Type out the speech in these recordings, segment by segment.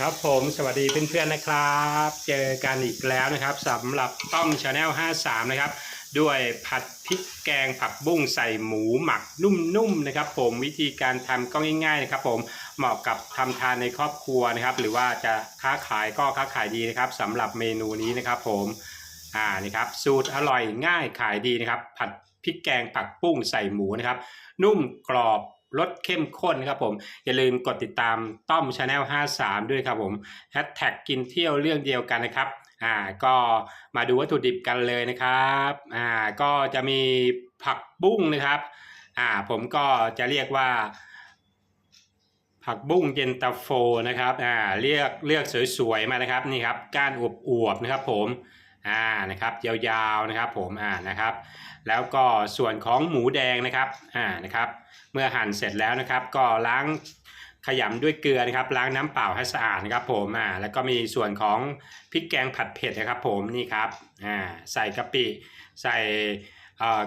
ครับผมสวัสดีเพื่อนๆนะครับ เจอกันอีกแล้วนะครับสำหรับต้อมชาแนล53 นะครับ ด้วยผัดพริกแกงผักบุ้งใส่หมูหมักนุ่มๆนะครับ ผมวิธีการทำก็ง่ายๆนะครับผมเหมาะกับทำทานในครอบครัวนะครับ หรือว่าจะค้าขายก็ค้าขายดีนะครับสำหรับเมนูนี้นะครับ ผมอ่านี่ครับสูตรอร่อยง่ายขายดีนะครับ ผัดพริกแกงผักบุ้งใส่หมูนะครับ นุ่มกรอบ รสเข้มข้นนะครับผม อย่าลืมกดติดตามต้อมชาแนล53 ด้วยครับผมแฮชแท็กกินเที่ยวเรื่องเดียวกันนะครับอ่าก็มาดูวัตถุดิบกันเลยนะครับอ่าก็จะมีผักบุ้งนะครับอ่าผมก็จะเรียกว่า ผักบุ้งเย็นตาโฟนะครับอ่าเรียกเลือกสวยๆมานะครับนี่ครับก้านอวบๆนะครับผมอ่านะครับยาวๆนะครับผมอ่านะครับ แล้วก็ส่วนของหมูแดงนะครับอ่านะครับ เมื่อหั่นเสร็จแล้วนะครับ ก็ล้างขยำด้วยเกลือนะครับ ล้างน้ำเปล่าให้สะอาดนะครับ ผมอ่าแล้วก็มีส่วนของพริกแกงผัดเผ็ดนะครับ ผมนี่ครับอ่าใส่กะปิใส่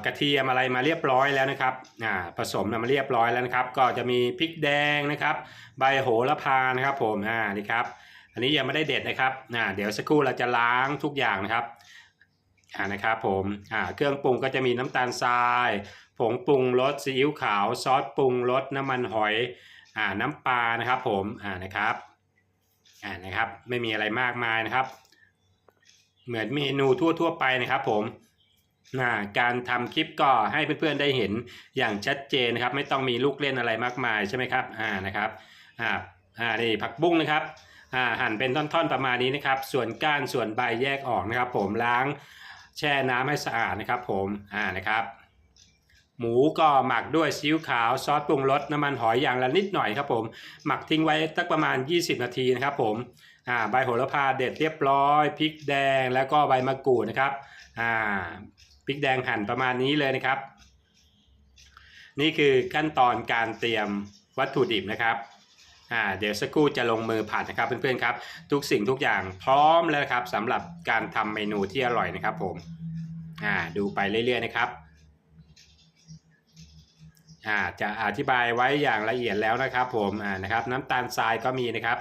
กระเทียมอะไรมาเรียบร้อยแล้วนะครับอ่าผสมมาเรียบร้อยแล้วนะครับ ก็จะมีพริกแดงนะครับ ใบโหระพานะครับผมอ่านี่ครับ อันนี้ยังไม่ได้เด็ดนะครับอ่าเดี๋ยวสักครู่เราจะล้างทุกอย่างนะครับ อ่านะครับผมอ่าเครื่องปรุงก็จะมีน้ำตาลทราย ผงปรุงรสซีอิ๊วขาวซอสปรุงรสน้ำมันหอยอ่าน้ำปลานะครับผมอ่านะครับอ่านะครับไม่มีอะไรมากมายนะครับ เหมือนเมนูทั่ว ๆ ไปนะครับผมอ่าการทำคลิปก็ให้เพื่อนๆได้เห็นอย่างชัดเจนนะครับ ไม่ต้องมีลูกเล่นอะไรมากมายใช่ไหมครับอ่านะครับอ่าอ่านี่ผักบุ้งนะครับอ่าหั่นเป็นท่อนๆประมาณนี้นะครับ ส่วนก้านส่วนใบแยกออกนะครับ ผมล้าง แช่น้ำให้สะอาดนะครับผมอ่านะครับ หมูก็หมักด้วยซีอิ๊วขาวซอสปรุงรสน้ำมันหอยอย่างละนิดหน่อยครับผม หมักทิ้งไว้สักประมาณ 20 นาทีนะครับผมอ่าใบโหระพาเด็ดเรียบร้อยพริกแดงแล้วก็ใบมะกรูดนะครับอ่าพริกแดงหั่นประมาณนี้เลยนะครับ นี่คือขั้นตอนการเตรียมวัตถุดิบนะครับ อ่าเดี๋ยวสักครู่จะลงมือผัดนะครับเพื่อนๆครับทุกสิ่งทุกอย่างพร้อมแล้วนะครับสำหรับการทำเมนูที่อร่อยนะครับผมอ่าดูไปเรื่อยๆนะครับอ่าจะอธิบายไว้อย่างละเอียดแล้วนะครับผมอ่านะครับน้ำตาลทรายก็มีนะครับ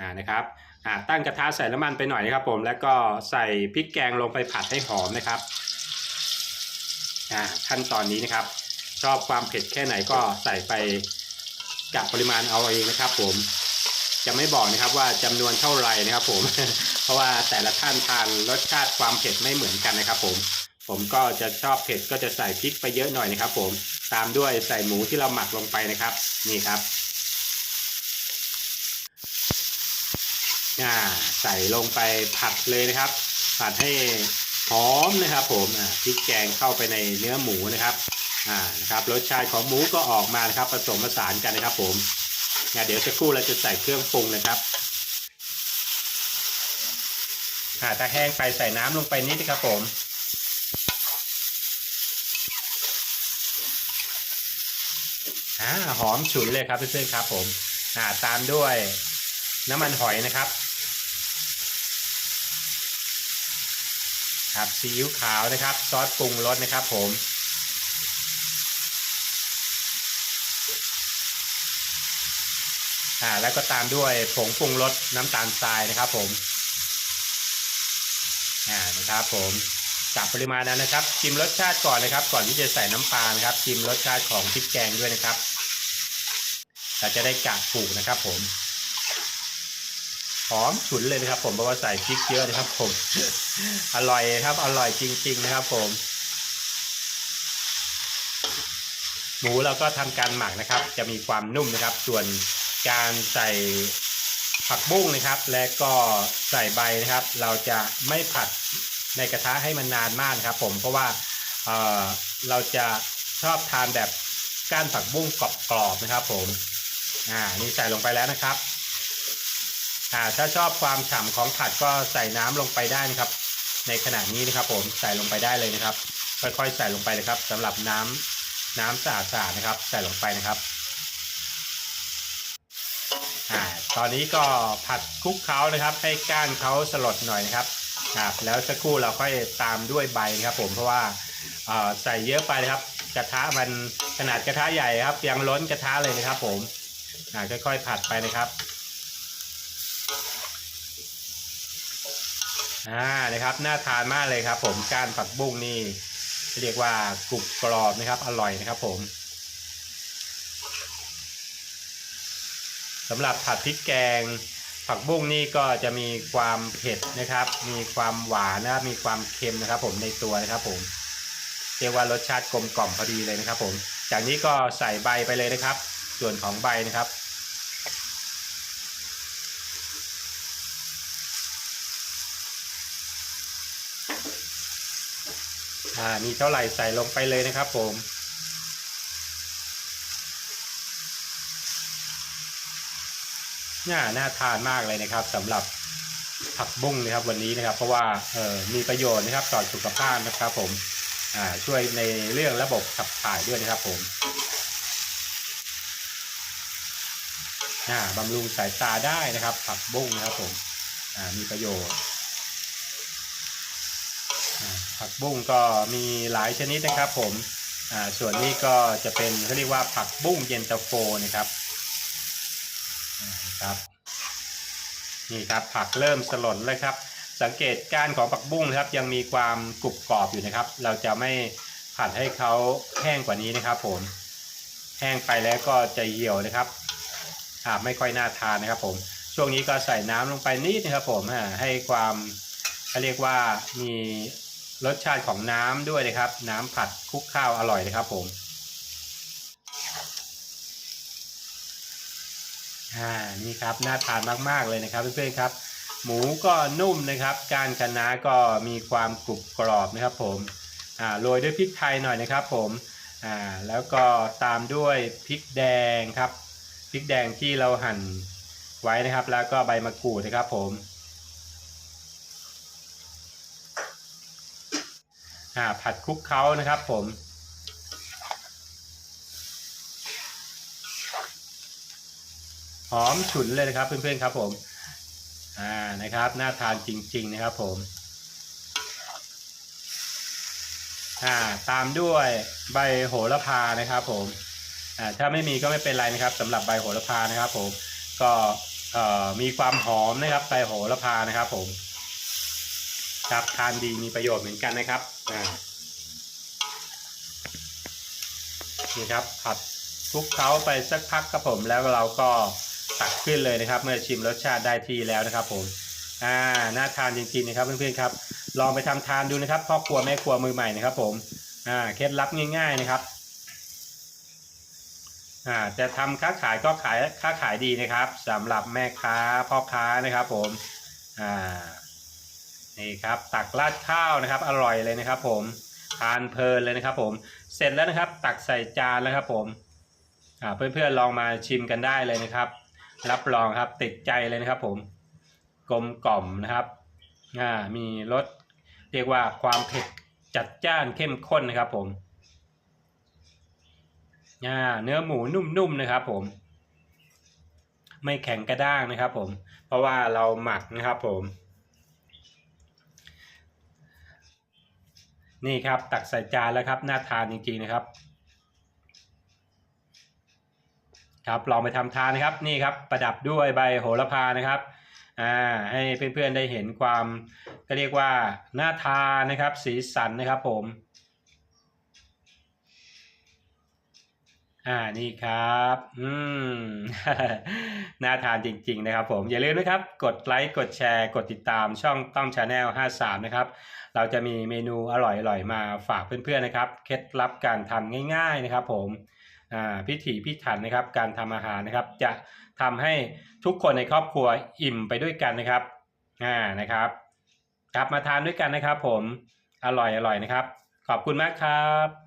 อ่านะครับอ่าตั้งกระทะใส่น้ำมันไปหน่อยนะครับผมแล้วก็ใส่พริกแกงลงไปผัดให้หอมนะครับอ่าขั้นตอนนี้นะครับ ชอบความเผ็ดแค่ไหนก็ใส่ไป กับปริมาณเอาเองนะครับ ผมจะไม่บอกนะครับว่าจำนวนเท่าไหร่นะครับ ผม เพราะว่าแต่ละท่านทานรสชาติความเผ็ดไม่เหมือนกันนะครับ ผม ผมก็จะชอบเผ็ดก็จะใส่พริกไปเยอะหน่อยนะครับ ผมตามด้วยใส่หมูที่เราหมักลงไปนะครับ นี่ครับอ่าใส่ลงไปผัดเลยนะครับ ผัดให้หอมนะครับ ผมพริกแกงเข้าไปในเนื้อหมูนะครับ อ่านะครับรสชาติของหมูก็ออกมานะครับผสมผสานกันนะครับ ผมอ่าเดี๋ยวสักครู่เราจะใส่เครื่องปรุงนะครับอ่าถ้าแห้งไปใส่น้ำลงไปนิดนะครับผมอ่าหอมฉุนเลยครับเพื่อนๆครับ ผมอ่าตามด้วยน้ำมันหอยนะครับครับซีอิ๊วขาวนะครับ ซอสปรุงรสนะครับผม อ่าแล้วก็ตามด้วยผงปรุงรสน้ำตาลทรายนะครับผมอ่านะครับผมจับปริมาณนั้นนะครับ ชิมรสชาติก่อนนะครับ ก่อนที่จะใส่น้ำปลานะครับ ชิมรสชาติของพริกแกงด้วยนะครับเราจะได้กะถูกนะครับผมหอมฉุนเลยนะครับ ผมเพราะว่าใส่พริกเยอะนะครับ ผม อร่อยครับ อร่อยจริง ๆ นะครับ ผมหมูเราก็ทำการหมักนะครับ จะมีความนุ่มนะครับ ส่วน การใส่ผักบุ้งนะครับ และก็ใส่ใบนะครับ เราจะไม่ผัดในกระทะให้มันนานมากครับ ผมเพราะว่าเเราจะชอบทานแบบก้านผักบุ้งกรอบๆนะครับ ผมอ่านี่ใส่ลงไปแล้วนะครับอ่าถ้าชอบความฉ่ำของผัดก็ใส่น้ำลงไปได้นะครับ ในขณะนี้นะครับ ผมใส่ลงไปได้เลยนะครับ ค่อยๆใส่ลงไปเลยครับสำหรับน้ำน้ำสะอาดๆนะครับ ใส่ลงไปนะครับ ตอนนี้ก็ผัดคลุกเขล้านะครับ ให้ก้านเขาสลดหน่อยนะครับครับแล้วสักครู่เราค่อยตามด้วยใบครับ ผมเพราะว่าใส่เยอะไปนะครับ กระทะมันขนาดกระทะใหญ่ครับ ยังล้นกระทะเลยนะครับ ผมค่อยๆผัดไปนะครับอ่านะครับน่าทานมากเลยครับ ผมการผักบุ้งนี่เรียกว่ากรุบกรอบนะครับ อร่อยนะครับ ผม สำหรับผัดพริกแกง ผักบุ้งนี่ก็จะมีความเผ็ดนะครับ มีความหวานนะครับ มีความเค็มนะครับ ผมในตัวนะครับ ผมเรียกว่ารสชาติกลมกล่อมพอดีเลยนะครับ ผม จากนี้ก็ใส่ใบไปเลยนะครับ ส่วนของใบนะครับ อ่ามีเท่าไหร่ใส่ลงไปเลยนะครับ ผม น่าน่าทานมากเลยนะครับสำหรับผักบุ้งนะครับวันนี้นะครับ เพราะว่าเออมีประโยชน์นะครับต่อสุขภาพนะครับ ผมอ่าช่วยในเรื่องระบบขับถ่ายด้วยนะครับ ผมอ่าบำรุงสายตาได้นะครับ ผักบุ้งนะครับ ผมอ่ามีประโยชน์ผักบุ้งก็มีหลายชนิดนะครับ ผมอ่าส่วนนี้ก็จะเป็นเขาเรียกว่าผักบุ้งเย็นตาโฟนะครับ ครับ นี่ครับผักเริ่มสลดเลยครับ สังเกตกานของผักบุ้งนะครับ ยังมีความกรุบกรอบอยู่นะครับ เราจะไม่ผัดให้เขาแห้งกว่านี้นะครับ ผม แห้งไปแล้วก็จะเหี่ยวนะครับอ่าไม่ค่อยน่าทานนะครับ ผม ช่วงนี้ก็ใส่น้ำลงไปนิดนะครับ ผมให้ความเขาเรียกว่ามีรสชาติของน้ำด้วยนะครับ น้ำผัดคลุกข้าวอร่อยนะครับ ผม อ่านี่ครับน่าทานมากๆเลยนะครับเพื่อนๆครับ หมูก็นุ่มนะครับ การคะน้าก็มีความกรุบกรอบนะครับ ผมอ่าโรยด้วยพริกไทยหน่อยนะครับ ผมอ่าแล้วก็ตามด้วยพริกแดงครับพริกแดงที่เราหั่นไว้นะครับ แล้วก็ใบมะกรูดนะครับ ผมอ่าผัดคลุกเคล้านะครับ ผม หอมฉุนเลยนะครับเพื่อนๆครับผมอ่านะครับน่าทานจริง ๆนะครับผมอ่าตามด้วยใบโหระพานะครับผมอ่าถ้าไม่มีก็ไม่เป็นไรนะครับสำหรับใบโหระพานะครับผมก็เอ่อมีความหอมนะครับใบโหระพานะครับผมครับทานดีมีประโยชน์เหมือนกันนะครับอ่านี่ครับผัดคลุกเคล้าไปสักพักครับผมแล้วเราก็ ตักขึ้นเลยนะครับ เมื่อชิมรสชาติได้ที่แล้วนะครับผมอ่าน่าทานจริงๆนะครับเพื่อนๆครับ ลองไปทำทานดูนะครับพ่อครัวแม่ครัวมือใหม่นะครับ ผมอ่าเคล็ดลับง่าย ๆนะครับอ่าจะทำค้าขายก็ขายค้าขายดีนะครับสำหรับแม่ค้าพ่อค้านะครับ ผมอ่านี่ครับตักราดข้าวนะครับ อร่อยเลยนะครับ ผมทานเพลินเลยนะครับ ผมเสร็จแล้วนะครับ ตักใส่จานแล้วครับ ผมอ่าเพื่อนๆลองมาชิมกันได้เลยนะครับ รับรองครับติดใจเลยนะครับผมกลมกล่อมนะครับอ่ามีรสเรียกว่าความเผ็ดจัดจ้านเข้มข้นนะครับผมอ่าเนื้อหมูนุ่มๆนะครับผมไม่แข็งกระด้างนะครับผม เพราะว่าเราหมักนะครับผม นี่ครับตักใส่จานแล้วครับน่าทานจริงๆนะครับ ครับลองไปทำทานนะครับนี่ครับประดับด้วยใบโหระพานะครับอ่าให้เพื่อนๆได้เห็นความก็เรียกว่าน่าทานนะครับ สีสันนะครับผมอ่านี่ครับ อืม น่าทานจริง ๆ นะครับ ผม อย่าลืมนะครับ กดไลค์กดแชร์ กดติดตามช่องต้องชาแนล53 นะครับ เราจะมีเมนูอร่อยๆ มาฝากเพื่อนๆนะครับ เคล็ดลับการทำง่าย ๆ นะครับผมอ่ พิถีพิถันนะครับ การทำอาหารนะครับ จะทำให้ทุกคนในครอบครัวอิ่มไปด้วยกันนะครับอ่านะครับกลับมาทานด้วยกันนะครับ ผมอร่อยอร่อยนะครับ ขอบคุณมากครับ